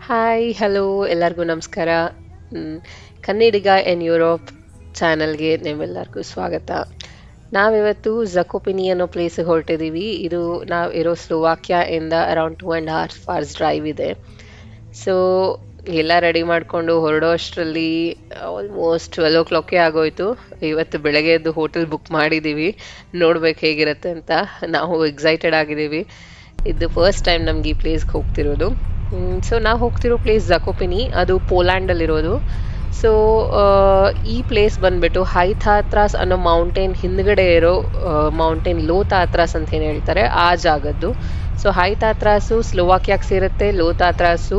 Hi hello ಎಲ್ಲರಿಗೂ ನಮಸ್ಕಾರ. ಕನ್ನಡಿಗ in Europe ಚಾನಲ್ಗೆ ನಿಮ್ಮೆಲ್ಲರಿಗೂ ಸ್ವಾಗತ. ನಾವಿವತ್ತು ಜಕೋಪಿನಿ ಅನ್ನೋ ಪ್ಲೇಸಿಗೆ ಹೊರಟಿದ್ದೀವಿ ಇದು ನಾವು ಇರೋ ಸ್ಲೋವಾಕ್ಯಾ ಇಂದ around two and half hours drive ಇದೆ. ಸೊ ಎಲ್ಲ ರೆಡಿ ಮಾಡಿಕೊಂಡು ಹೊರಡೋ ಅಷ್ಟರಲ್ಲಿ ಆಲ್ಮೋಸ್ಟ್ ಟ್ವೆಲ್ ಓ ಕ್ಲಾಕೇ ಆಗೋಯ್ತು. ಇವತ್ತು ಬೆಳಗ್ಗೆ ಎದ್ದು ಹೋಟೆಲ್ ಬುಕ್ ಮಾಡಿದ್ದೀವಿ ನೋಡ್ಬೇಕು ಹೇಗಿರುತ್ತೆ ಅಂತ. ನಾವು ಎಕ್ಸೈಟೆಡ್ ಆಗಿದ್ದೀವಿ ಇದು ಫಸ್ಟ್ ಟೈಮ್ ನಮ್ಗೆ ಈ ಪ್ಲೇಸ್ಗೆ ಹೋಗ್ತಿರೋದು. ಸೊ ನಾವು ಹೋಗ್ತಿರೋ ಪ್ಲೇಸ್ ಜಕೋಪಿನಿ ಅದು ಪೋಲ್ಯಾಂಡಲ್ಲಿರೋದು ಸೊ ಈ ಪ್ಲೇಸ್ ಬಂದುಬಿಟ್ಟು ಹೈ ಥಾತ್ರಾಸ್ ಅನ್ನೋ ಮೌಂಟೇನ್ ಹಿಂದ್ಗಡೆ ಇರೋ ಮೌಂಟೇನ್ ಲೋತಾತ್ರಾಸ್ ಅಂತ ಏನು ಹೇಳ್ತಾರೆ, ಆ ಜಾಗದ್ದು. ಸೊ ಹೈಥಾತ್ರಾಸು ಸ್ಲೋವಾಕಿಯಾಗೆ ಸೇರುತ್ತೆ ಲೋತಾತ್ರಾಸು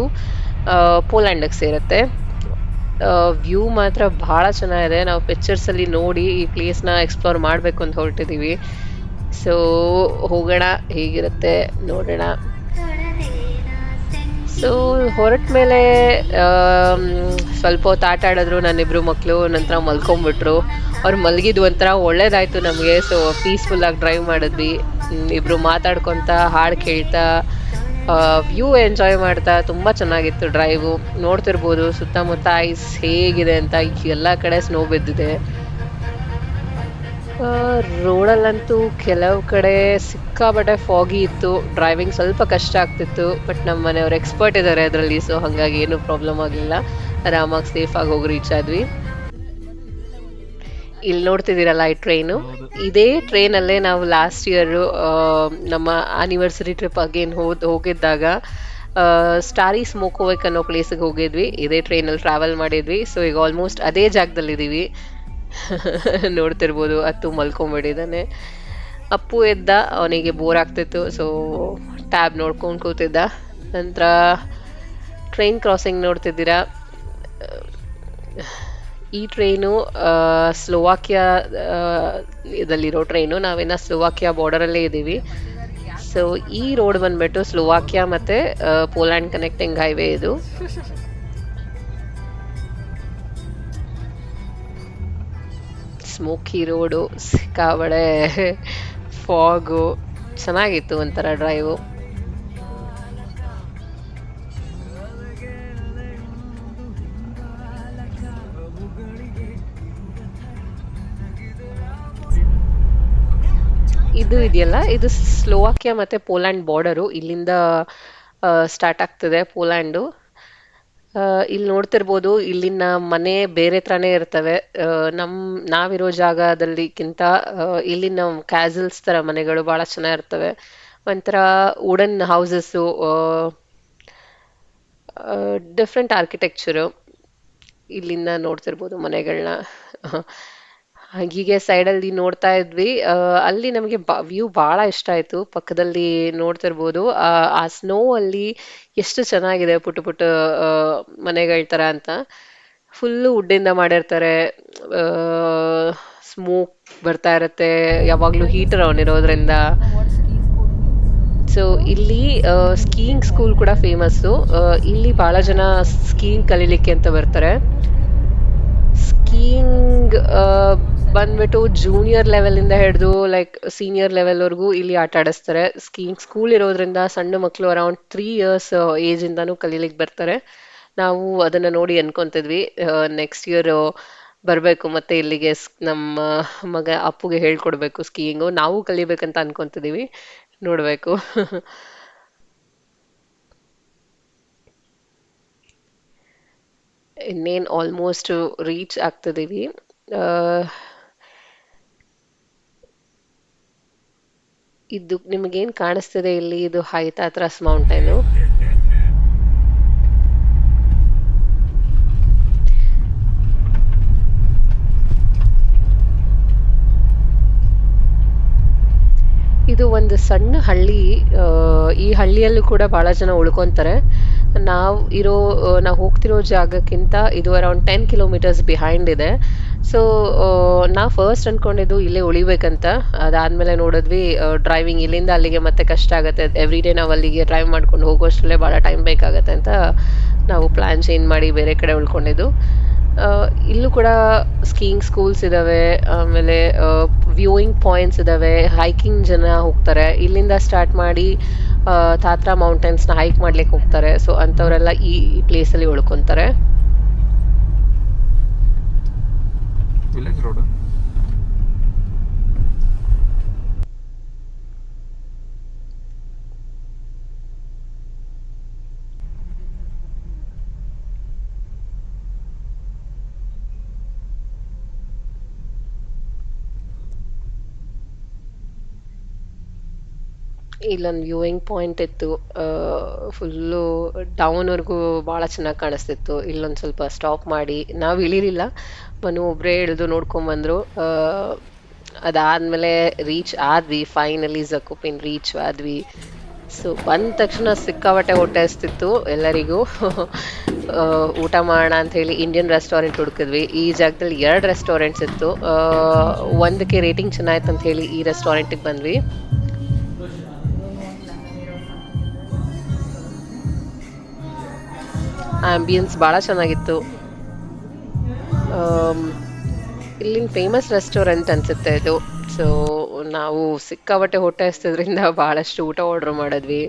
ಪೋಲ್ಯಾಂಡಿಗೆ ಸೇರುತ್ತೆ. ವ್ಯೂ ಮಾತ್ರ ಭಾಳ ಚೆನ್ನಾಗಿದೆ. ನಾವು ಪಿಕ್ಚರ್ಸಲ್ಲಿ ನೋಡಿ ಈ ಪ್ಲೇಸ್ನ ಎಕ್ಸ್ಪ್ಲೋರ್ ಮಾಡಬೇಕು ಅಂತ ಹೊರಟಿದ್ದೀವಿ ಸೊ ಹೋಗೋಣ, ಹೇಗಿರುತ್ತೆ, ನೋಡೋಣ. ಸೊ ಹೊರಟ ಮೇಲೆ ಸ್ವಲ್ಪ ಹೊತ್ತು ಆಟ ಆಡಿದ್ರು ನನ್ನಿಬ್ರು ಮಕ್ಕಳು ನಂತರ ಮಲ್ಕೊಂಬಿಟ್ರು. ಅವ್ರು ಮಲಗಿದ್ದು ಒಂಥರ ಒಳ್ಳೇದಾಯ್ತು ನಮಗೆ. ಸೊ ಪೀಸ್ಫುಲ್ಲಾಗಿ ಡ್ರೈವ್ ಮಾಡಿದ್ವಿ. ಇಬ್ರು ಮಾತಾಡ್ಕೊತ, ಹಾಡು ಕೇಳ್ತಾ ವ್ಯೂ ಎಂಜಾಯ್ ಮಾಡ್ತಾ, ತುಂಬ ಚೆನ್ನಾಗಿತ್ತು ಡ್ರೈವು ನೋಡ್ತಿರ್ಬೋದು, ಸುತ್ತಮುತ್ತ ಐಸ್ ಹೇಗಿದೆ ಅಂತ ಎಲ್ಲ ಕಡೆ ಸ್ನೋ ಬಿದ್ದಿದೆ. ರೋಡಲ್ಲಂತೂ ಕೆಲವು ಕಡೆ ಸಿಕ್ಕಾಪಟ್ಟೆ ಫಾಗಿ ಇತ್ತು. ಡ್ರೈವಿಂಗ್ ಸ್ವಲ್ಪ ಕಷ್ಟ ಆಗ್ತಿತ್ತು ಬಟ್ ನಮ್ಮ ಮನೆಯವ್ರು ಎಕ್ಸ್ಪರ್ಟ್ ಇದ್ದಾರೆ ಅದರಲ್ಲಿ ಸೊ ಹಾಗಾಗಿ ಏನು ಪ್ರಾಬ್ಲಮ್ ಆಗಲಿಲ್ಲ. ಆರಾಮಾಗಿ ಸೇಫ್ ಆಗಿ ಹೋಗಿ ರೀಚ್ ಆದ್ವಿ. ಇಲ್ಲಿ ನೋಡ್ತಿದ್ದೀರಲ್ಲ ಈ ಟ್ರೈನು ಇದೇ ಟ್ರೈನಲ್ಲೇ ನಾವು ಲಾಸ್ಟ್ ಇಯರ್ ನಮ್ಮ ಆನಿವರ್ಸರಿ ಟ್ರಿಪ್ ಅಗೇನ್ ಹೋದ್ ಹೋಗಿದ್ದಾಗ ಸ್ಟಾರಿ ಸ್ಮೋಕೋವೆಕ್ ಅನ್ನೋ ಪ್ಲೇಸಿಗೆ ಹೋಗಿದ್ವಿ. ಇದೇ ಟ್ರೈನಲ್ಲಿ ಟ್ರಾವೆಲ್ ಮಾಡಿದ್ವಿ. ಸೊ ಈಗ ಆಲ್ಮೋಸ್ಟ್ ಅದೇ ಜಾಗದಲ್ಲಿದ್ದೀವಿ. ನೋಡ್ತಿರ್ಬೋದು. ಅತ್ತು ಮಲ್ಕೊಂಬಿಟ್ಟಿದ್ದಾನೆ ಅಪ್ಪು ಎದ್ದ, ಅವನಿಗೆ ಬೋರ್ ಆಗ್ತಿತ್ತು. ಸೊ ಟ್ಯಾಬ್ ನೋಡ್ಕೊಂಡು ಕೂತಿದ್ದ. ನಂತರ ಟ್ರೈನ್ ಕ್ರಾಸಿಂಗ್ ನೋಡ್ತಿದ್ದೀರಾ? ಈ ಟ್ರೈನು ಸ್ಲೋವಾಕಿಯಾ ಇದಲ್ಲಿರೋ ಟ್ರೈನು ನಾವೇನ ಸ್ಲೋವಾಕಿಯಾ ಬಾರ್ಡರಲ್ಲೇ ಇದ್ದೀವಿ. ಸೊ ಈ ರೋಡ್ ಬಂದ್ಬಿಟ್ಟು ಸ್ಲೋವಾಕಿಯಾ ಮತ್ತು ಪೋಲ್ಯಾಂಡ್ ಕನೆಕ್ಟಿಂಗ್ ಹೈವೇ ಇದು. ಸ್ಮೋಕಿ ರೋಡು ಸಿಕ್ಕಾಬಳೆ ಫಾಗು, ಚೆನ್ನಾಗಿತ್ತು ಒಂಥರ ಡ್ರೈವು. ಇದು ಇದೆಯಲ್ಲ, ಇದು ಸ್ಲೋವಾಕಿಯಾ ಮತ್ತೆ ಪೋಲ್ಯಾಂಡ್ ಬಾರ್ಡರು ಇಲ್ಲಿಂದ ಸ್ಟಾರ್ಟ್ ಆಗ್ತದೆ ಪೋಲ್ಯಾಂಡು. ಇಲ್ಲಿ ನೋಡ್ತಿರ್ಬೋದು, ಇಲ್ಲಿನ ಮನೆ ಬೇರೆ ಥರನೇ ಇರ್ತವೆ. ನಮ್, ನಾವಿರೋ ಜಾಗದಲ್ಲಿಕ್ಕಿಂತ ಇಲ್ಲಿನ ಕ್ಯಾಸಲ್ಸ್ ತರ ಮನೆಗಳು ಭಾಳ ಚೆನ್ನಾಗಿರ್ತವೆ. ಒಂಥರ ವುಡನ್ ಹೌಸಸ್ಸು ಡಿಫ್ರೆಂಟ್ ಆರ್ಕಿಟೆಕ್ಚರು ಇಲ್ಲಿಂದ ನೋಡ್ತಿರ್ಬೋದು ಮನೆಗಳನ್ನ ಹೀಗೆ ಸೈಡಲ್ಲಿ ನೋಡ್ತಾ ಇದ್ವಿ. ಅಲ್ಲಿ ನಮಗೆ ವ್ಯೂ ಬಹಳ ಇಷ್ಟ ಆಯ್ತು. ಪಕ್ಕದಲ್ಲಿ ನೋಡ್ತಿರ್ಬೋದು. ಆ ಸ್ನೋ ಅಲ್ಲಿ ಎಷ್ಟು ಚೆನ್ನಾಗಿದೆ ಪುಟ್ಟ ಪುಟ್ಟ ಮನೆಗಳ ತರ ಅಂತ. ಫುಲ್ಲು ವುಡ್ಡಿಂದ ಮಾಡಿರ್ತಾರೆ. ಸ್ಮೋಕ್ ಬರ್ತಾ ಇರತ್ತೆ. ಯಾವಾಗಲೂ ಹೀಟರ್ ಆನ್ ಇರೋದ್ರಿಂದ. ಸೊ ಇಲ್ಲಿ ಸ್ಕೀಯಿಂಗ್ ಸ್ಕೂಲ್ ಕೂಡ ಫೇಮಸ್ಸು ಇಲ್ಲಿ ಭಾಳ ಜನ ಸ್ಕೀಯಿಂಗ್ ಕಲೀಲಿಕ್ಕೆ ಅಂತ ಬರ್ತಾರೆ. ಸ್ಕೀಯಿಂಗ್ ಬಂದ್ಬಿಟ್ಟು ಜೂನಿಯರ್ ಲೆವೆಲಿಂದ ಹಿಡಿದು ಲೈಕ್ ಸೀನಿಯರ್ ಲೆವೆಲ್ವರೆಗೂ ಇಲ್ಲಿ ಆಟ ಆಡಿಸ್ತಾರೆ. ಸ್ಕೀಯಿಂಗ್ ಸ್ಕೂಲ್ ಇರೋದ್ರಿಂದ ಸಣ್ಣ ಮಕ್ಕಳು ಅರೌಂಡ್ ತ್ರೀ ಇಯರ್ಸ್ ಏಜ್ ಇಂದಾನು ಕಲೀಲಿಕ್ಕೆ ಬರ್ತಾರೆ. ನಾವು ಅದನ್ನ ನೋಡಿ ಅನ್ಕೊಂತಿದ್ವಿ. ನೆಕ್ಸ್ಟ್ ಇಯರ್ ಬರಬೇಕು ಮತ್ತೆ ಇಲ್ಲಿಗೆ ನಮ್ಮ ಮಗ ಅಪ್ಪುಗೆ ಹೇಳ್ಕೊಡ್ಬೇಕು ಸ್ಕೀಯಿಂಗು ನಾವು ಕಲಿಬೇಕಂತ ಅನ್ಕೊಂತಿದೀವಿ. ನೋಡಬೇಕು. ಇನ್ನೇನು ಆಲ್ಮೋಸ್ಟ್ ರೀಚ್ ಆಗ್ತಿದ್ದೀವಿ ಇದು ನಿಮಗೇನು ಕಾಣಿಸ್ತಿದೆ ಇಲ್ಲಿ? ಇದು ಹೈತಾತ್ರಾಸ್ ಮೌಂಟೈನ್? ಇದು ಒಂದು ಸಣ್ಣ ಹಳ್ಳಿ. ಈ ಹಳ್ಳಿಯಲ್ಲೂ ಕೂಡ ಬಹಳ ಜನ ಉಳ್ಕೊಂತಾರೆ. ನಾವು ಇರೋ ನಾವು ಹೋಗ್ತಿರೋ ಜಾಗಕ್ಕಿಂತ ಇದು ಅರೌಂಡ್ ಟೆನ್ ಕಿಲೋಮೀಟರ್ಸ್ ಬಿಹೈಂಡ್ ಇದೆ. ಸೊ ನಾ ಫಸ್ಟ್ ಅನ್ಕೊಂಡಿದ್ದು ಇಲ್ಲೇ ಉಳಿಬೇಕಂತ. ಅದಾದ್ಮೇಲೆ ನೋಡಿದ್ವಿ ಡ್ರೈವಿಂಗ್ ಇಲ್ಲಿಂದ ಅಲ್ಲಿಗೆ ಮತ್ತೆ ಕಷ್ಟ ಆಗುತ್ತೆ. ಎವ್ರಿ ಡೇ ನಾವು ಅಲ್ಲಿಗೆ ಡ್ರೈವ್ ಮಾಡ್ಕೊಂಡು ಹೋಗೋಷ್ಟರಲ್ಲೇ ಭಾಳ ಟೈಮ್ ಬೇಕಾಗತ್ತೆ ಅಂತ ನಾವು ಪ್ಲ್ಯಾನ್ ಚೇಂಜ್ ಮಾಡಿ ಬೇರೆ ಕಡೆ ಉಳ್ಕೊಂಡಿದ್ದು. ಇಲ್ಲೂ ಕೂಡ ಸ್ಕೀಯಿಂಗ್ ಸ್ಕೂಲ್ಸ್ ಇದಾವೆ. ಆಮೇಲೆ ವ್ಯೂಯಿಂಗ್ ಪಾಯಿಂಟ್ಸ್ ಇದಾವೆ. ಹೈಕಿಂಗ್ ಜನ ಹೋಗ್ತಾರೆ. ಇಲ್ಲಿಂದ ಸ್ಟಾರ್ಟ್ ಮಾಡಿ ತಾತ್ರಾ ಮೌಂಟೇನ್ಸ್ನ ಹೈಕ್ ಮಾಡ್ಲಿಕ್ಕೆ ಹೋಗ್ತಾರೆ. ಸೊ ಅಂಥವರೆಲ್ಲ ಈ ಪ್ಲೇಸಲ್ಲಿ ಉಳ್ಕೊತಾರೆ. ವಿಲೇಜ್ ರೋಡ್ ಇಲ್ಲೊಂದು ವ್ಯೂಯಿಂಗ್ ಪಾಯಿಂಟ್ ಇತ್ತು ಫುಲ್ಲು ಡೌನ್ವರೆಗೂ ಭಾಳ ಚೆನ್ನಾಗಿ ಕಾಣಿಸ್ತಿತ್ತು. ಇಲ್ಲೊಂದು ಸ್ವಲ್ಪ ಸ್ಟಾಪ್ ಮಾಡಿ, ನಾವು ಇಳಿಲಿಲ್ಲ. ಮನು ಒಬ್ಬರೇ ಇಳಿದು ನೋಡ್ಕೊಂಬಂದರು ಅದಾದಮೇಲೆ ರೀಚ್ ಆದ್ವಿ ಫೈನಲಿ ಜಕೋಪಿನ್ ರೀಚ್ ಆದ್ವಿ. ಸೊ ಬಂದ ತಕ್ಷಣ ಸಿಕ್ಕಾಪಟ್ಟೆ ಹೊಟ್ಟೆ ಹಸ್ತಿತ್ತು ಎಲ್ಲರಿಗೂ ಊಟ ಮಾಡೋಣ ಅಂತ ಹೇಳಿ ಇಂಡಿಯನ್ ರೆಸ್ಟೋರೆಂಟ್ ಹುಡುಕಿದ್ವಿ. ಈ ಜಾಗದಲ್ಲಿ ಎರಡು ರೆಸ್ಟೋರೆಂಟ್ಸ್ ಇತ್ತು. ಒಂದಕ್ಕೆ ರೇಟಿಂಗ್ ಚೆನ್ನಾಗಿತ್ತು ಅಂತ ಹೇಳಿ ಈ ರೆಸ್ಟೋರೆಂಟಿಗೆ ಬಂದ್ವಿ. ಆಂಬಿಯನ್ಸ್ ಭಾಳ ಚೆನ್ನಾಗಿತ್ತು. ಇಲ್ಲಿನ ಫೇಮಸ್ ರೆಸ್ಟೋರೆಂಟ್ ಅನಿಸುತ್ತೆ ಇದು. ಸೊ ನಾವು ಸಿಕ್ಕಾಬಟ್ಟೆ ಹೊಟ್ಟೆ ಹಸ್ತಿದ್ರಿಂದ ಭಾಳಷ್ಟು ಊಟ ಆರ್ಡ್ರ್ ಮಾಡಿದ್ವಿ.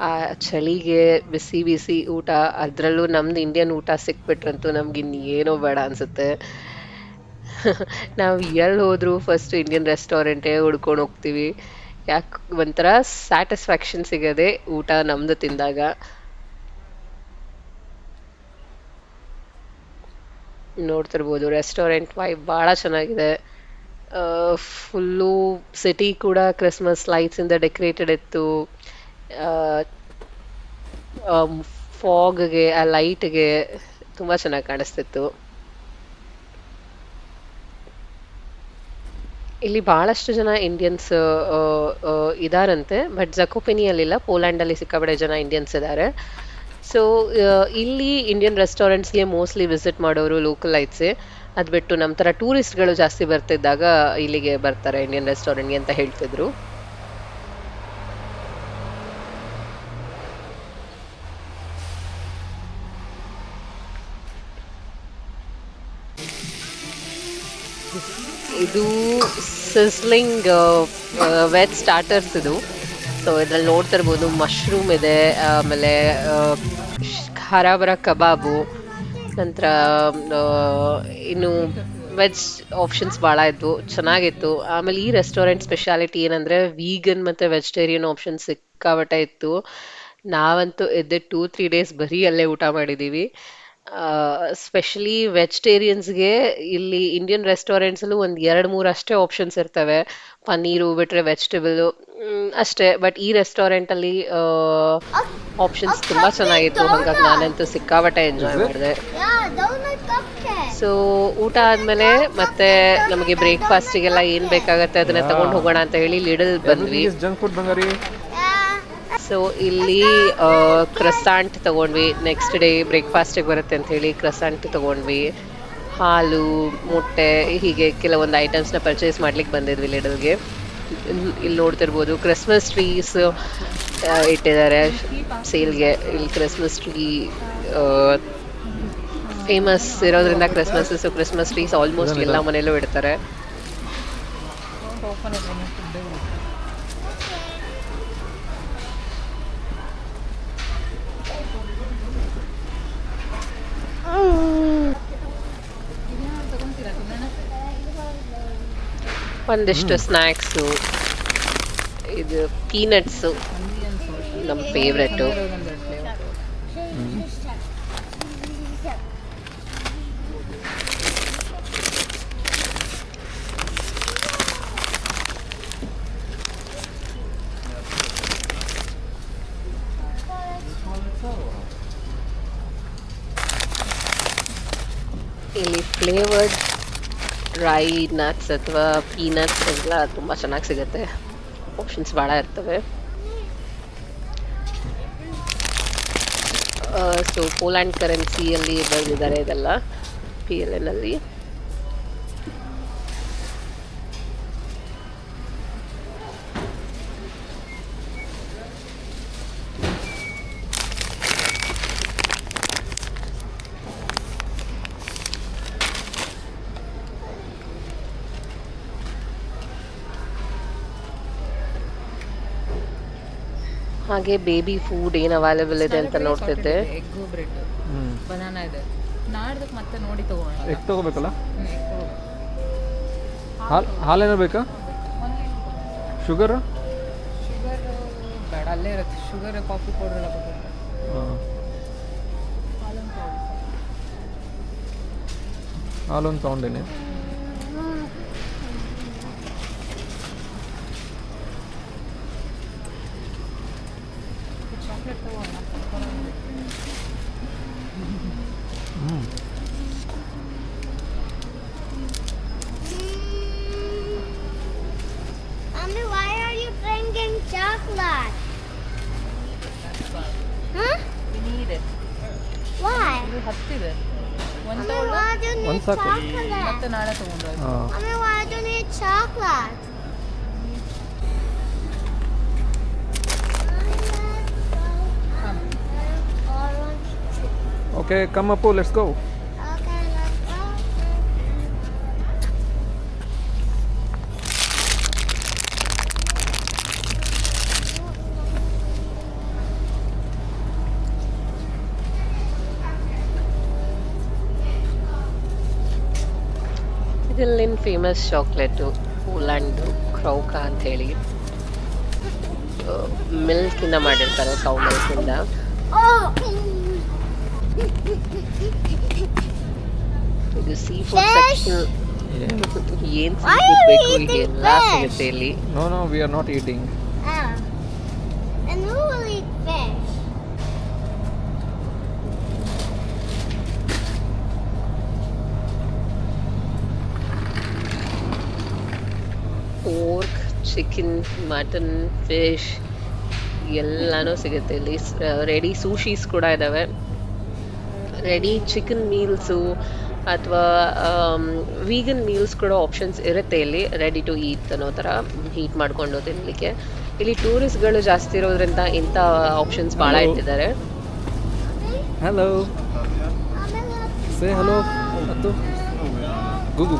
ಆ ಚಳಿಗೆ ಬಿಸಿ ಬಿಸಿ ಊಟ, ಅದರಲ್ಲೂ ನಮ್ದು ಇಂಡಿಯನ್ ಊಟ ಸಿಕ್ಬಿಟ್ರಂತೂ ನಮ್ಗೆ ಇನ್ನೇನೋ ಬೇಡ ಅನಿಸುತ್ತೆ. ನಾವು ಎಲ್ಲಿ ಹೋದರೂ ಫಸ್ಟ್ ಇಂಡಿಯನ್ ರೆಸ್ಟೋರೆಂಟೇ ಹುಡ್ಕೊಂಡು ಹೋಗ್ತೀವಿ. ಯಾಕೆ ಒಂಥರ ಸ್ಯಾಟಿಸ್ಫ್ಯಾಕ್ಷನ್ ಸಿಗದೆ ಊಟ ನಮ್ದು ತಿಂದಾಗ? ನೋಡ್ತಿರ್ಬೋದು ರೆಸ್ಟೋರೆಂಟ್ ವೈಬ್ ಭಾಳ ಚೆನ್ನಾಗಿದೆ. ಫುಲ್ಲು ಸಿಟಿ ಕೂಡ ಕ್ರಿಸ್ಮಸ್ ಲೈಟ್ಸಿಂದ ಡೆಕೋರೇಟೆಡ್ ಇತ್ತು. ಫಾಗ್ಗೆ ಆ ಲೈಟ್ಗೆ ತುಂಬ ಚೆನ್ನಾಗಿ ಕಾಣಿಸ್ತಿತ್ತು. ಇಲ್ಲಿ ಬಹಳಷ್ಟು ಜನ ಇಂಡಿಯನ್ಸ್ ಇದಾರಂತೆ ಬಟ್ ಜಕೋಪಿನಿಯಲ್ಲಿಲ್ಲ ಪೋಲ್ಯಾಂಡಲ್ಲಿ ಸಿಕ್ಕಾಪಟ್ಟೆ ಜನ ಇಂಡಿಯನ್ಸ್ ಇದ್ದಾರೆ ಸೊ ಇಲ್ಲಿ ಇಂಡಿಯನ್ ರೆಸ್ಟೋರೆಂಟ್ಸ್ಗೆ ಮೋಸ್ಟ್ಲಿ ವಿಸಿಟ್ ಮಾಡೋರು ಲೋಕಲ್ ಐಟ್ಸೆ ಅದು ಬಿಟ್ಟು ನಮ್ಮ ಥರ ಟೂರಿಸ್ಟ್ಗಳು ಜಾಸ್ತಿ ಬರ್ತಿದ್ದಾಗ ಇಲ್ಲಿಗೆ ಬರ್ತಾರೆ ಇಂಡಿಯನ್ ರೆಸ್ಟೋರೆಂಟ್ಗೆ ಅಂತ ಹೇಳ್ತಿದ್ರು. ಇದು ಸಿಸ್ಲಿಂಗ್ ವೆಜ್ ಸ್ಟಾರ್ಟರ್ಸ್ ಇದು. ಸೊ ಇದ್ರಲ್ಲಿ ನೋಡ್ತಿರ್ಬೋದು ಮಶ್ರೂಮ್ ಇದೆ, ಆಮೇಲೆ ಖಾರಾಬರ ಕಬಾಬು, ನಂತರ ಇನ್ನು ವೆಜ್ ಆಪ್ಷನ್ಸ್ ಭಾಳ ಇತ್ತು ಚೆನ್ನಾಗಿತ್ತು. ಆಮೇಲೆ ಈ ರೆಸ್ಟೋರೆಂಟ್ ಸ್ಪೆಷಾಲಿಟಿ ಏನಂದರೆ ವೀಗನ್ ಮತ್ತು ವೆಜಿಟೇರಿಯನ್ ಆಪ್ಷನ್ ಸಿಕ್ಕಾಬಟ್ಟೆ ಇತ್ತು. ನಾವಂತೂ ಎದ್ದೆ ಟೂ ತ್ರೀ ಡೇಸ್ ಬರೀ ಅಲ್ಲೇ ಊಟ ಮಾಡಿದ್ದೀವಿ ಸ್ಪೆಷಲಿ ವೆಜಿಟೇರಿಯನ್ಸ್ಗೆ ಇಲ್ಲಿ ಇಂಡಿಯನ್ ರೆಸ್ಟೋರೆಂಟ್ಸಲ್ಲೂ ಒಂದು ಎರಡು ಮೂರು ಅಷ್ಟೇ ಆಪ್ಷನ್ಸ್ ಇರ್ತವೆ. ಪನ್ನೀರು ಬಿಟ್ಟರೆ ವೆಜಿಟೇಬಲು ಅಷ್ಟೇ. ಬಟ್ ಈ ರೆಸ್ಟೋರೆಂಟಲ್ಲಿ ಆಪ್ಷನ್ಸ್ ತುಂಬ ಚೆನ್ನಾಗಿತ್ತು. ಹಾಗಾಗಿ ನಾನಂತೂ ಸಿಕ್ಕಾಪಟ್ಟೆ ಎಂಜಾಯ್ ಮಾಡಿದೆ. Yeah. ಸೊ ಊಟ ಆದ್ಮೇಲೆ ಮತ್ತೆ ನಮಗೆ ಬ್ರೇಕ್ಫಾಸ್ಟಿಗೆಲ್ಲ ಏನು ಬೇಕಾಗತ್ತೆ ಅದನ್ನ ತಗೊಂಡು ಹೋಗೋಣ ಅಂತ ಹೇಳಿ ಲಿಡಲ್ ಬಂದ್ವಿ. Junk food Yeah. ಸೊ ಇಲ್ಲಿ ಕ್ರಸಾಂಟ್ ತಗೊಂಡ್ವಿ. ನೆಕ್ಸ್ಟ್ ಡೇ ಬ್ರೇಕ್ಫಾಸ್ಟಿಗೆ ಬರುತ್ತೆ ಅಂತ ಹೇಳಿ ಕ್ರಸಾಂಟ್ ತಗೊಂಡ್ವಿ. ಹಾಲು ಮೊಟ್ಟೆ ಹೀಗೆ ಕೆಲವೊಂದು ಐಟಮ್ಸ್ನ ಪರ್ಚೇಸ್ ಮಾಡ್ಲಿಕ್ಕೆ ಬಂದಿದ್ವಿ ಲಿಡಲ್ಗೆ ಇಲ್ಲಿ ನೋಡ್ತಿರ್ಬೋದು ಕ್ರಿಸ್ಮಸ್ ಟ್ರೀಸ್ ಇಟ್ಟಿದ್ದಾರೆ. ಸೇಲ್ಗೆ ಇಲ್ಲಿ ಕ್ರಿಸ್ಮಸ್ ಟ್ರೀ ಫೇಮಸ್ ಇರೋದ್ರಿಂದ Christmas so Christmas trees almost ಎಲ್ಲ ಮನೆಯಲ್ಲೂ ಇಡ್ತಾರೆ. ಒಂದಿಷ್ಟು ಸ್ನ್ಯಾಕ್ಸು ಇದು ಪೀನಟ್ಸು ನಮ್ಮ ಫೇವ್ರೆಟ್ಟು ಇಲ್ಲಿ ಫ್ಲೇವರ್ಡ್ ಡ್ರೈ ನಟ್ಸ್ ಅಥವಾ ಪೀನಟ್ಸ್ ಎಲ್ಲ ತುಂಬ ಚೆನ್ನಾಗಿ ಸಿಗುತ್ತೆ. ಆಪ್ಷನ್ಸ್ ಭಾಳ ಇರ್ತವೆ. ಸೊ ಪೋಲ್ಯಾಂಡ್ ಕರೆನ್ಸಿಯಲ್ಲಿ ಬರೆದಿದ್ದಾರೆ ಇದೆಲ್ಲ ಪಿ ಎಲ್ ಎನ್ನಲ್ಲಿ ಹಾಗೆ ಬೇಬಿ ಫುಡ್ ಏನು ಅವೈಲೇಬಲ್ ಇದೆ ಅಂತ ನೋಡ್ತಿದ್ದೆ. ಎಗ್ಗು ಬ್ರೆಡ್ ಹ್ಞೂ ಬನಾನಾ ಇದೆ. ನಾಡ್ದಕ್ಕೆ ಮತ್ತೆ ನೋಡಿ ತಗೋಣ. ಎಗ್ ತಗೋಬೇಕಲ್ಲ? ಹಾಲು ಹಾಲೇನೋ ಬೇಕಾ? ಶುಗರ್ ಶುಗರ್ ಬೇಡ ಅಲ್ಲೇ ಇರುತ್ತೆ. ಶುಗರ್ ಕಾಫಿ ಪೌಡರ್ ಎಲ್ಲ ಕೊಟ್ಟಿರ್ತಾರೆ. ಹಾಂ. ಹಾಲೊಂದು ತೊಗೊಂಡೇನೆ. Mommy, why are you drinking chocolate? Huh? ಇದೆ Why? ಇದು ಹತ್ತಿದೆ ಒಂದು Mommy, ತಗೊಳ್ಳ why do you need One second. chocolate? ಮತ್ತೆ ನಾಳೆ ತಗೊಂಡ್ರೆ ಆಯ್ತು. ಹಾಂ Mommy, why do you need chocolate? Okay come Appu let's go Okay, let's go. ಇದಲ್ಲಿನ ಫೇಮಸ್ ಚಾಕ್ಲೇಟು ಪೋಲ್ಯಾಂಡು ಕ್ರೌಕಾ ಅಂಥೇಳಿ ಮಿಲ್ಕಿಂದ ಮಾಡಿರ್ತಾರೆ ಕೌ ಮಿಲ್ಕಿಂದ Oh! ಇದು ಸೀ ಫುಡ್. ಸೆಕ್ಷನ್ ಏನ್ ಎಲ್ಲ? ಸಿಗುತ್ತೆ ಇಲ್ಲಿ no no we are not eating. And who will eat fish? Pork chicken mutton fish ಎಲ್ಲನೂ ಸಿಗುತ್ತೆ ಇಲ್ಲಿ ರೆಡಿ ಸೂಶೀಸ್ ಕೂಡ ಇದ್ದಾವೆ ರೆಡಿ ಚಿಕನ್ ಮೀಲ್ಸು ಅಥವಾ ವೀಗನ್ ಮೀಲ್ಸ್ ಕೂಡ ಆಪ್ಷನ್ಸ್ ಇರುತ್ತೆ ಇಲ್ಲಿ ರೆಡಿ ಟು ಈಟ್ ಅನ್ನೋ ಥರ ಹೀಟ್ ಮಾಡಿಕೊಂಡು ತಿನ್ನಲಿಕ್ಕೆ ಇಲ್ಲಿ ಟೂರಿಸ್ಟ್ಗಳು ಜಾಸ್ತಿ ಇರೋದ್ರಿಂದ ಇಂಥ ಆಪ್ಷನ್ಸ್ ಭಾಳ ಇಟ್ಟಿದ್ದಾರೆ. ಹಲೋ ಸೇ ಹಲೋ ಅತ್ತು ಗುಗು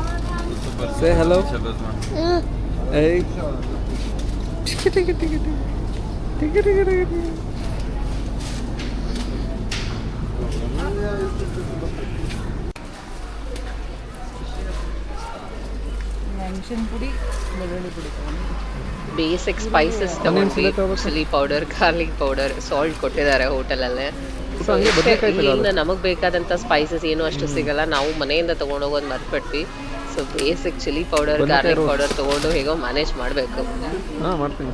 ಸೇ ಹಲೋ ಏಯ್ ಟಿಕೆ ಟಿಕೆ ಟಿಕೆ ಟಿಕೆ ಟಿಕೆ ಟಿಕೆ ಮೆಣಸಿನ ಪುಡಿ ಬೆಳ್ಳುಳ್ಳಿ ಪುಡಿ ತಗೊಂಡು. ಬೇಸಿಕ್ ಸ್ಪೈಸಸ್ ತಗೊಂಡ್ವಿ chilli powder garlic powder salt ಕೊಟ್ಟಿದ್ದಾರೆ ಹೋಟೆಲಲ್ಲೇ. ಇಲ್ಲಿಂದ ನಮಗೆ ಬೇಕಾದಂಥ ಸ್ಪೈಸಸ್ ಏನು ಅಷ್ಟು ಸಿಗಲ್ಲ. ನಾವು ಮನೆಯಿಂದ ತೊಗೊಂಡೋಗೋದು ಮರ್ತ್ಬಿಟ್ವಿ. So basic chilli powder garlic powder ತೊಗೊಂಡು ಹೇಗೋ ಮ್ಯಾನೇಜ್ ಮಾಡಬೇಕು. ಹಾಂ ಮಾಡ್ತೀನಿ.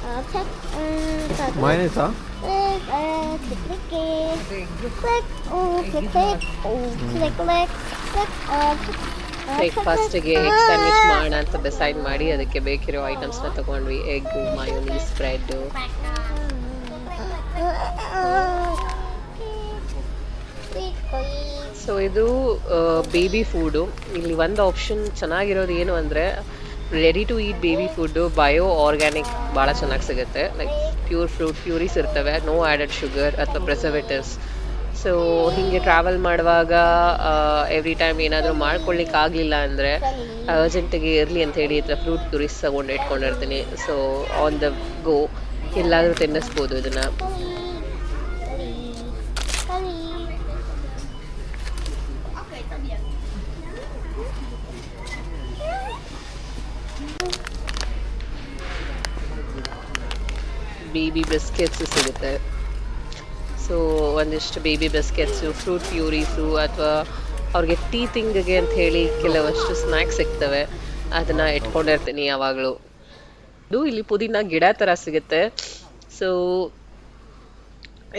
uh, click, uh, click, ಬ್ರೇಕ್ಫಾಸ್ಟಿಗೆ click, ಎಗ್ ಸ್ಯಾಂಡ್ವಿಚ್ uh, ಮಾಡೋಣ ಅಂತ ಡಿಸೈಡ್ ಮಾಡಿ ಅದಕ್ಕೆ ಬೇಕಿರೋ ಐಟಮ್ಸ್ನ ತಗೊಂಡ್ವಿ. ಎಗ್ ಮಯೋನೀಸ್ ಸ್ಪ್ರೆಡ್ ಸೊ ಇದು ಬೇಬಿ ಫುಡು ಇಲ್ಲಿ ಒಂದು ಆಪ್ಷನ್ ಚೆನ್ನಾಗಿರೋದು ಏನು ಅಂದರೆ ready to eat baby food bio organic ಭಾಳ ಚೆನ್ನಾಗಿ ಸಿಗುತ್ತೆ. ಲೈಕ್ ಪ್ಯೂರ್ ಫ್ರೂಟ್ ಪ್ಯೂರೀಸ್ ಇರ್ತವೆ. ನೋ ಆ್ಯಡೆಡ್ ಶುಗರ್ ಅಥವಾ ಪ್ರಿಸರ್ವೇಟಿವ್ಸ್ ಸೊ ಹೀಗೆ ಟ್ರಾವೆಲ್ ಮಾಡುವಾಗ ಎವ್ರಿ ಟೈಮ್ ಏನಾದರೂ ಮಾಡ್ಕೊಳ್ಳಿಕ್ಕೆ ಆಗಲಿಲ್ಲ ಅಂದರೆ ಅರ್ಜೆಂಟಿಗೆ ಇರಲಿ ಅಂತ ಹೇಳಿ ಹತ್ರ ಫ್ರೂಟ್ ಪ್ಯೂರೀಸ್ ತೊಗೊಂಡು ಇಟ್ಕೊಂಡಿರ್ತೀನಿ. ಸೊ ಆನ್ ದ ಗೋ ಎಲ್ಲಾದರೂ ತಿನ್ನಿಸ್ಬೋದು ಇದನ್ನು. ಬೇಬಿ ಬಿಸ್ಕೆಟ್ಸ್ ಸಿಗುತ್ತೆ. ಸೊ ಒಂದಿಷ್ಟು ಬೇಬಿ ಬಿಸ್ಕೆಟ್ಸು ಫ್ರೂಟ್ ಪ್ಯೂರೀಸು ಅಥವಾ ಅವ್ರಿಗೆ ಟೀ ತಿಂಗಿಗೆ ಅಂತ ಹೇಳಿ ಕೆಲವಷ್ಟು ಸ್ನ್ಯಾಕ್ಸ್ ಸಿಗ್ತವೆ. ಅದನ್ನು ಇಟ್ಕೊಂಡಿರ್ತೀನಿ ಯಾವಾಗಲೂ. ಇದು ಇಲ್ಲಿ ಪುದೀನ ಗಿಡ ಥರ ಸಿಗುತ್ತೆ. ಸೊ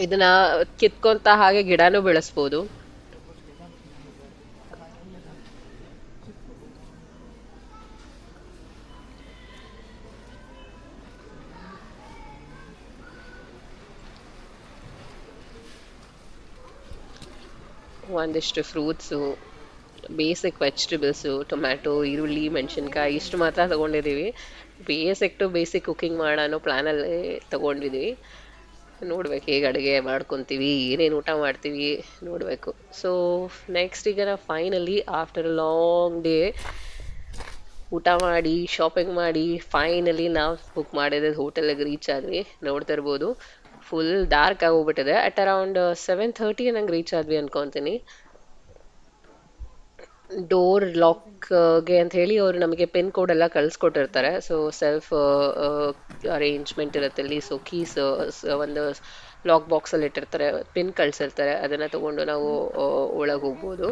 ಇದನ್ನ ಕಿತ್ಕೊಂತ ಹಾಗೆ ಗಿಡನೂ ಬೆಳೆಸ್ಬೋದು. ಒಂದಿಷ್ಟು ಫ್ರೂಟ್ಸು ಬೇಸಿಕ್ ವೆಜಿಟೇಬಲ್ಸು ಟೊಮ್ಯಾಟೊ ಈರುಳ್ಳಿ, ಮೆಣಸಿನ್ಕಾಯಿ ಇಷ್ಟು ಮಾತ್ರ ತಗೊಂಡಿದ್ದೀವಿ ಬೇಸಿಕ್ ಟು ಬೇಸಿಕ್ ಕುಕ್ಕಿಂಗ್ ಮಾಡೋ ಪ್ಲ್ಯಾನಲ್ಲಿ ತಗೊಂಡಿದ್ದೀವಿ ನೋಡ್ಬೇಕು ಹೇಗೆ ಅಡುಗೆ ಮಾಡ್ಕೊತೀವಿ, ಏನೇನು ಊಟ ಮಾಡ್ತೀವಿ ನೋಡಬೇಕು. ಸೊ ನೆಕ್ಸ್ಟ್ ಈಗ ನಾವು ಫೈನಲಿ ಆಫ್ಟರ್ ಲಾಂಗ್ ಡೇ ಊಟ ಮಾಡಿ ಶಾಪಿಂಗ್ ಮಾಡಿ ಫೈನಲಿ ನಾವು ಬುಕ್ ಮಾಡಿದ ಹೋಟೆಲಿಗೆ ರೀಚ್ ಆದ್ವಿ. ನೋಡ್ತಾ ಇರ್ಬೋದು. ಫುಲ್ ಡಾರ್ಕ್ ಆಗೋಗ್ಬಿಟ್ಟಿದೆ ಅಟ್ ಅರೌಂಡ್ ಸೆವೆನ್ ಥರ್ಟಿ ನಂಗೆ ರೀಚ್ ಆದ್ವಿ ಅನ್ಕೊತೀನಿ. ಡೋರ್ ಲಾಕ್ಗೆ ಅಂತ ಹೇಳಿ ಅವರು ನಮಗೆ ಪಿನ್ ಕೋಡ್ ಎಲ್ಲ ಕಳಿಸ್ಕೊಟ್ಟಿರ್ತಾರೆ. ಸೊ ಸೆಲ್ಫ್ ಅರೇಂಜ್ಮೆಂಟ್ ಇರುತ್ತೆ ಅಲ್ಲಿ. ಸೊ ಕೀಸ್ ಒಂದು ಲಾಕ್ ಬಾಕ್ಸಲ್ಲಿ ಇಟ್ಟಿರ್ತಾರೆ. ಪಿನ್ ಕಳಿಸಿರ್ತಾರೆ. ಅದನ್ನು ತಗೊಂಡು ನಾವು ಒಳಗೆ ಹೋಗ್ಬೋದು.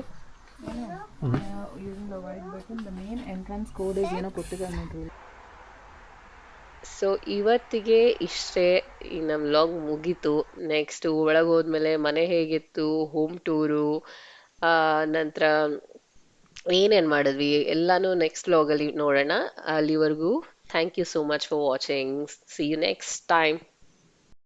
The button the main entrance code ಏನೋ ಕೊಟ್ಟಿದ್ದಾರೆ ನೋಡ್ರಿ ಸೊ ಇವತ್ತಿಗೆ ಇಷ್ಟೇ, ಈ ನಮ್ಮ ಲಾಗ್ ಮುಗೀತು. ನೆಕ್ಸ್ಟ್ ಒಳಗೆ ಹೋದ್ಮೇಲೆ ಮನೆ ಹೇಗಿತ್ತು ಹೋಮ್ ಟೂರು ನಂತರ ಏನೇನು ಮಾಡಿದ್ವಿ, ಎಲ್ಲಾನು ನೆಕ್ಸ್ಟ್ ಲಾಗಲ್ಲಿ ನೋಡೋಣ. ಅಲ್ಲಿವರೆಗೂ thank you so much for watching see you next time